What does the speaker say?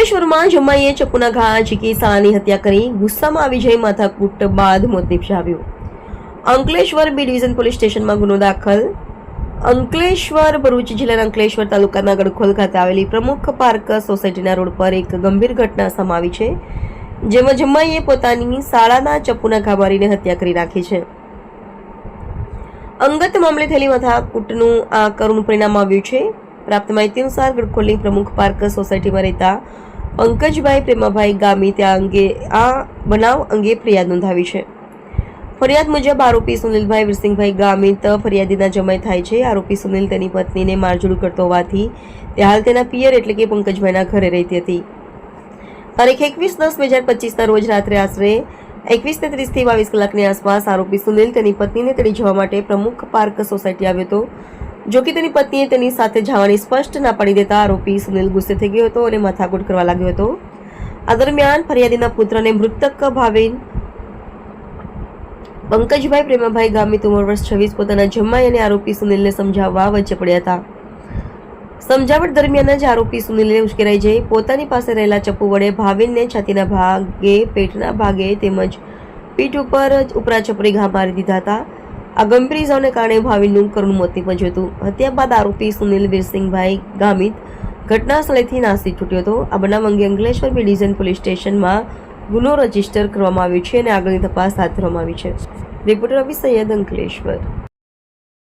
અંકલેશ્વરમાં જમાઈએ ચપ્પુના ઘા ઝીકી સાની હત્યા કરી ગુસ્સામાં આવી માથાકૂટ બાદ મોત નિપજાવ્યો. અંકલેશ્વર બી ડિવિઝન પોલીસ સ્ટેશનમાં ગુનો દાખલ. અંકલેશ્વર ભરૂચ જિલ્લાના અંકલેશ્વર તાલુકાના ગડખોલ ખાતે આવેલી પ્રમુખ પાર્ક સોસાયટીના રોડ પર એક ગંભીર ઘટના સમાવી છે, જેમાં જમાઈએ પોતાની શાળાના ચપ્પુના ઘા મારીને હત્યા કરી નાખી છે. અંગત મામલે થયેલી માથાકૂટનું આ કરુણ પરિણામ આવ્યું છે. પ્રાપ્ત માહિતી અનુસાર ગડખોલની પ્રમુખ પાર્ક સોસાયટીમાં રહેતા પંકજભાઈ પ્રેમાભાઈ ગામી ત્યાં અંગે આ બનાવ અંગે ફરિયાદ નોંધાવી છે. ફરિયાદ મુજબ આરોપી સુનિલભાઈ વિરસિંહભાઈ ગામિત ફરિયાદીના જમાઈ થાય છે. આરોપી સુનિલ તેની પત્નીને મારઝૂડ કરતો હોવાથી તે હાલ તેના પિયર એટલે કે પંકજભાઈના ઘરે રહેતી હતી. તારીખ એકવીસ દસ બે હજાર પચીસના રોજ રાત્રે આશરે એકવીસ ને ત્રીસથી બાવીસ કલાકની આસપાસ આરોપી સુનિલ તેની પત્નીને તેડી જવા માટે પ્રમુખ પાર્ક સોસાયટી આવ્યો હતો. જો કે તેની પત્નીએ તેની સાથે જવાની સ્પષ્ટ ના પાડી દેતા આરોપી સુનિલ ગુસ્સે થઈ ગયો હતો અને માથાકૂટ કરવા લાગ્યો હતો. આ દરમિયાન ફરિયાદીના પુત્રને મૃતક ભાવિન પંકજભાઈ પ્રેમાભાઈ ગામિત ઉંમર વર્ષ છવ્વીસ પોતાના જમાઈ અને આરોપી સુનિલને સમજાવવા વચ્ચે પડ્યા હતા. સમજાવટ દરમિયાન જ આરોપી સુનિલને ઉશ્કેરાઈ જઈ પોતાની પાસે રહેલા ચપ્પુ વડે ભાવિનને છાતીના ભાગે, પેટના ભાગે તેમજ પીઠ ઉપર ઉપરા છપરી ઘા મારી દીધા હતા. આ ગંભીર ઇજાઓને કારણે ભાવિનનું કરુણ મોત નિપજ્યું હતું. હત્યા બાદ આરોપી સુનિલ વીરસિંહભાઈ ગામિત ઘટના સ્થળેથી નાસી છૂટ્યો હતો. આ બનાવ અંગે અંકલેશ્વર બી ડિવિઝન પોલીસ સ્ટેશનમાં ગુનો રજિસ્ટર કરવામાં આવ્યો છે અને આગળની તપાસ હાથ ધરવામાં આવી છે. રિપોર્ટર અભિ સૈયદ અંકલેશ્વર.